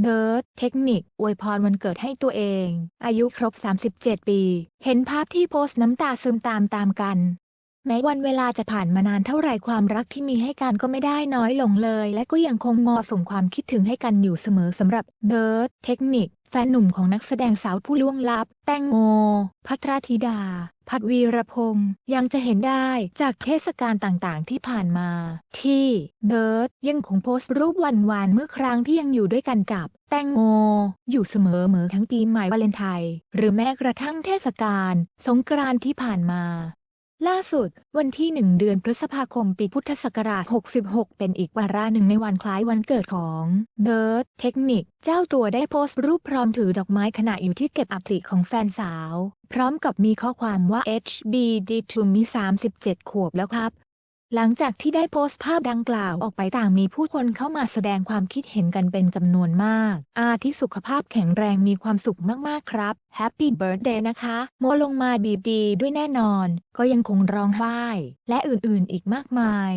เบิร์ดเทคนิค อวยพรวันเกิดให้ตัวเอง อายุครบ 37 ปี เห็นภาพที่โพสต์น้ำตาซึมตามตามกัน แม้วันเวลาจะผ่านมานานเท่าไหร่ความรักที่มีให้กันก็ไม่ได้น้อยลงเลย และก็ยังคงมอส่งความคิดถึงให้กันอยู่เสมอสำหรับเบิร์ดเทคนิค แฟนหนุ่มของนักแสดงสาวผู้ล่วงลับ แตงโม พัทรธิดา พัดวีรพงษ์ยังจะเห็นได้จากเทศกาลต่างๆ ที่ผ่านมา ที่เบิร์ดยังคงโพสต์รูปวันวานๆเมื่อครั้งที่ยังอยู่ด้วยกันกับแตงโม อยู่เสมอเหมือทั้งปีใหม่วาเลนไทน์หรือแม้กระทั่งเทศกาลสงกรานต์ที่ผ่านมา ล่าสุด วันที่ 1 เดือนพฤษภาคม ปีพุทธศักราช 66 เป็นอีกวาระหนึ่งในวันคล้ายวันเกิดของเบิร์ดเทคนิค เจ้าตัวได้โพสต์รูปพร้อมถือดอกไม้ขณะอยู่ที่เก็บอัฐิของแฟนสาว พร้อมกับมีข้อความว่า HBD2 มี37 ขวบแล้วครับ หลังจากที่ได้โพสต์ภาพดังกล่าวออกไปต่างมีผู้คนเข้ามาแสดงความคิดเห็นกันเป็นจำนวนมาก อาที่สุขภาพแข็งแรงมีความสุขมาก ๆ ครับ Happy Birthday นะคะ โมลงมาบีบดีด้วยแน่นอน ก็ยังคงร้องไห้ และอื่น ๆ อีกมากมาย